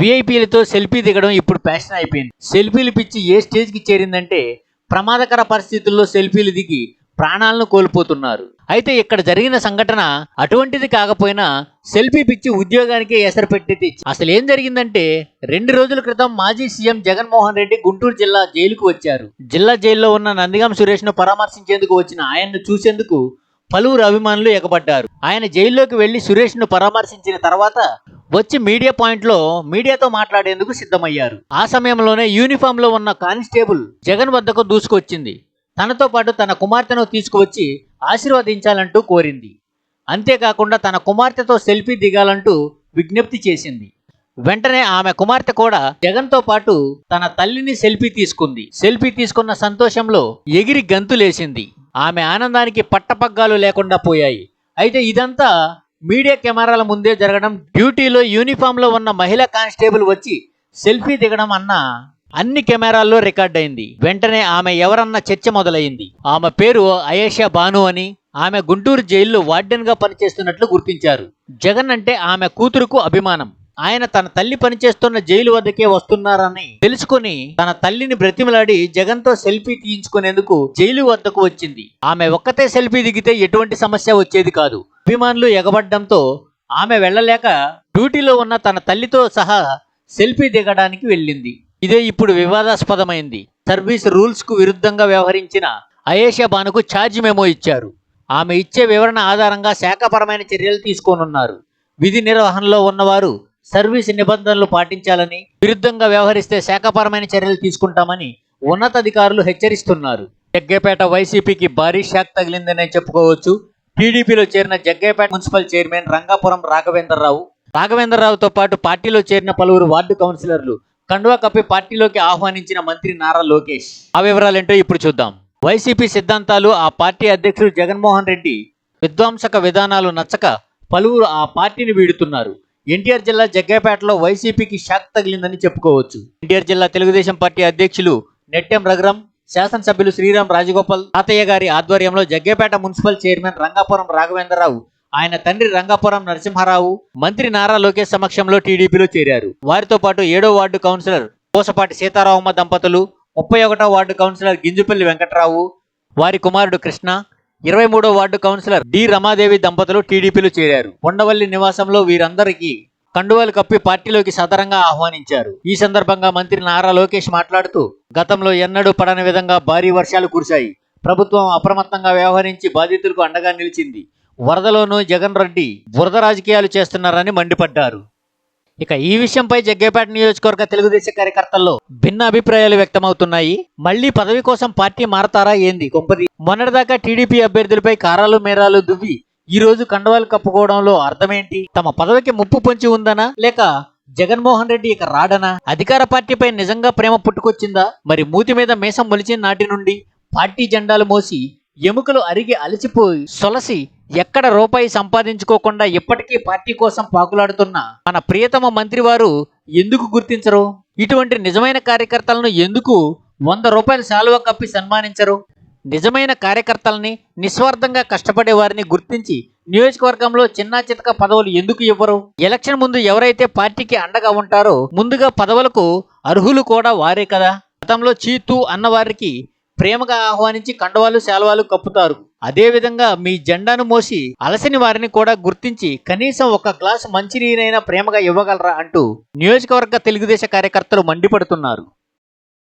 విఐపీలతో selfie దిగడం ఇప్పుడు fashion అయిపోయింది. సెల్ఫీలు పిచ్చి ఏ స్టేజ్కి చేరిందంటే ప్రమాదకర పరిస్థితుల్లో సెల్ఫీలు దిగి ప్రాణాలను కోల్పోతున్నారు. అయితే ఇక్కడ జరిగిన సంఘటన అటువంటిది కాకపోయినా సెల్ఫీ పిచ్చి ఉద్యోగానికే ఎసరు పెట్టేది అసలు ఏం జరిగిందంటే రెండు రోజుల క్రితం మాజీ సీఎం జగన్మోహన్ రెడ్డి గుంటూరు జిల్లా జైలుకు వచ్చారు. జిల్లా జైల్లో ఉన్న నందిగాం సురేష్ను పరామర్శించేందుకు వచ్చిన ఆయన్ను చూసేందుకు పలువురు అభిమానులు ఎగబడ్డారు. ఆయన జైల్లోకి వెళ్ళి సురేష్ను పరామర్శించిన తర్వాత వచ్చి మీడియా పాయింట్లో మీడియాతో మాట్లాడేందుకు సిద్ధమయ్యారు. ఆ సమయంలోనే యూనిఫామ్లో ఉన్న కానిస్టేబుల్ జగన్ వద్దకు దూసుకొచ్చింది. తనతో పాటు తన కుమార్తెను తీసుకువచ్చి ఆశీర్వదించాలంటూ కోరింది. అంతేకాకుండా తన కుమార్తెతో సెల్ఫీ దిగాలంటూ విజ్ఞప్తి చేసింది. వెంటనే ఆమె కుమార్తె కూడా జగన్తో పాటు తన తల్లిని సెల్ఫీ తీసుకుంది. సెల్ఫీ తీసుకున్న సంతోషంలో ఎగిరి గంతులేసింది. ఆమె ఆనందానికి పట్టపగ్గాలు లేకుండా పోయాయి. అయితే ఇదంతా మీడియా కెమెరాల ముందే జరగడం డ్యూటీలో యూనిఫామ్లో ఉన్న మహిళా కానిస్టేబుల్ వచ్చి సెల్ఫీ దిగడం అన్న అన్ని కెమెరాల్లో రికార్డ్ అయింది. వెంటనే ఆమె ఎవరన్న చర్చ మొదలైంది. ఆమె పేరు అయేషా బాను అని ఆమె గుంటూరు జైల్లో వార్డెన్గా పనిచేస్తున్నట్లు గుర్తించారు. జగన్ అంటే ఆమె కూతురుకు అభిమానం. ఆయన తన తల్లి పనిచేస్తున్న జైలు వద్దకే వస్తున్నారని తెలుసుకుని తన తల్లిని బ్రతిమలాడి జగన్తో సెల్ఫీ తీయించుకునేందుకు జైలు వద్దకు వచ్చింది. ఆమె ఒక్కతే సెల్ఫీ దిగితే ఎటువంటి సమస్య వచ్చేది కాదు. అభిమానులు ఎగబడ్డంతో ఆమె వెళ్ళలేక డ్యూటీలో ఉన్న తన తల్లితో సహా సెల్ఫీ దిగడానికి వెళ్ళింది. ఇదే ఇప్పుడు వివాదాస్పదమైంది. సర్వీస్ రూల్స్కు విరుద్ధంగా వ్యవహరించిన అయేషా బానుకు ఛార్జ్ మెమో ఇచ్చారు. ఆమె ఇచ్చే వివరణ ఆధారంగా శాఖపరమైన చర్యలు తీసుకోనున్నారు. విధి నిర్వహణలో ఉన్నవారు సర్వీస్ నిబంధనలు పాటించాలని విరుద్ధంగా వ్యవహరిస్తే శాఖపరమైన చర్యలు తీసుకుంటామని ఉన్నతాధికారులు హెచ్చరిస్తున్నారు. జగ్గేపేట వైసీపీకి భారీ షాక్ తగిలిందనే చెప్పుకోవచ్చు. టీడీపీలో చేరిన జగ్గేపేట మున్సిపల్ చైర్మన్ రంగాపురం రాఘవేంద్రరావు. రాఘవేంద్రరావుతో పాటు పార్టీలో చేరిన పలువురు వార్డు కౌన్సిలర్లు కండువా కప్పి పార్టీలోకి ఆహ్వానించిన మంత్రి నారా లోకేష్. ఆ వివరాలేంటో ఇప్పుడు చూద్దాం. వైసీపీ సిద్ధాంతాలు ఆ పార్టీ అధ్యక్షుడు జగన్మోహన్ రెడ్డి విధ్వంసక విధానాలు నచ్చక పలువురు ఆ పార్టీని వీడుతున్నారు. ఎన్టీఆర్ జిల్లా జగ్గేపేటలో వైసీపీకి షాక్ తగిలిందని చెప్పుకోవచ్చు. ఎన్టీఆర్ జిల్లా తెలుగుదేశం పార్టీ అధ్యక్షులు నెట్టెం రఘురం శాసనసభ్యులు శ్రీరామ్ రాజగోపాల్ తాతయ్య గారి ఆధ్వర్యంలో జగ్గేపేట మున్సిపల్ చైర్మన్ రంగాపురం రాఘవేంద్రరావు ఆయన తండ్రి రంగాపురం నరసింహారావు మంత్రి నారా లోకేష్ సమక్షంలో టీడీపీలో చేరారు. వారితో పాటు ఏడో వార్డు కౌన్సిలర్ పూసపాటి సీతారామమ్మ దంపతులు ముప్పై ఒకటో వార్డు కౌన్సిలర్ గింజుపల్లి వెంకట్రావు వారి కుమారుడు కృష్ణ ఇరవై మూడో వార్డు కౌన్సిలర్ డి రమాదేవి దంపతులు టీడీపీలో చేరారు. ఉండవల్లి నివాసంలో వీరందరికీ కండువాలు కప్పి పార్టీలోకి సదరంగా ఆహ్వానించారు. ఈ సందర్భంగా మంత్రి నారా లోకేష్ మాట్లాడుతూ గతంలో ఎన్నడూ పడని విధంగా భారీ వర్షాలు కురిశాయి. ప్రభుత్వం అప్రమత్తంగా వ్యవహరించి బాధితులకు అండగా నిలిచింది. వరదలోనూ జగన్ రెడ్డి బురద రాజకీయాలు చేస్తున్నారని మండిపడ్డారు. ఇక ఈ విషయంపై జగ్గేపేట నియోజకవర్గ తెలుగుదేశం కార్యకర్తల్లో భిన్న అభిప్రాయాలు వ్యక్తమవుతున్నాయి. మళ్ళీ పదవి కోసం పార్టీ మారతారా ఏంది? కొంపది మొన్నటిదాకా టీడీపీ అభ్యర్థులపై కారాలు మేరాలు దువ్వి ఈ రోజు కండవాలు కప్పుకోవడంలో అర్థమేంటి? తమ పదవికి ముప్పు పొంచి ఉందనా? లేక జగన్మోహన్ రెడ్డి ఇక రాడనా? అధికార పార్టీపై నిజంగా ప్రేమ పుట్టుకొచ్చిందా? మరి మూతి మీద మీసం మొలిచిన నాటి నుండి పార్టీ జెండాలు మోసి ఎముకలు అరిగి అలసిపోయి సొలసి ఎక్కడ రూపాయి సంపాదించుకోకుండా ఇప్పటికీ పార్టీ కోసం పాకులాడుతున్న మన ప్రియతమ మంత్రి వారు ఎందుకు గుర్తించరు? ఇటువంటి నిజమైన కార్యకర్తలను ఎందుకు వంద రూపాయల శాలువా కప్పి సన్మానించరు? నిజమైన కార్యకర్తల్ని నిస్వార్థంగా కష్టపడే వారిని గుర్తించి నియోజకవర్గంలో చిన్న చితక పదవులు ఎందుకు ఇవ్వరు? ఎలక్షన్ ముందు ఎవరైతే పార్టీకి అండగా ఉంటారో ముందుగా పదవులకు అర్హులు కూడా వారే కదా. గతంలో చీతు అన్నవారికి ప్రేమగా ఆహ్వానించి కండవాలు శాలువాలు కప్పుతారు. అదేవిధంగా మీ జెండాను మోసి అలసని వారిని కూడా గుర్తించి కనీసం ఒక గ్లాసు మంచినీరైనా ప్రేమగా ఇవ్వగలరా అంటూ నియోజకవర్గ తెలుగుదేశ కార్యకర్తలు మండిపడుతున్నారు.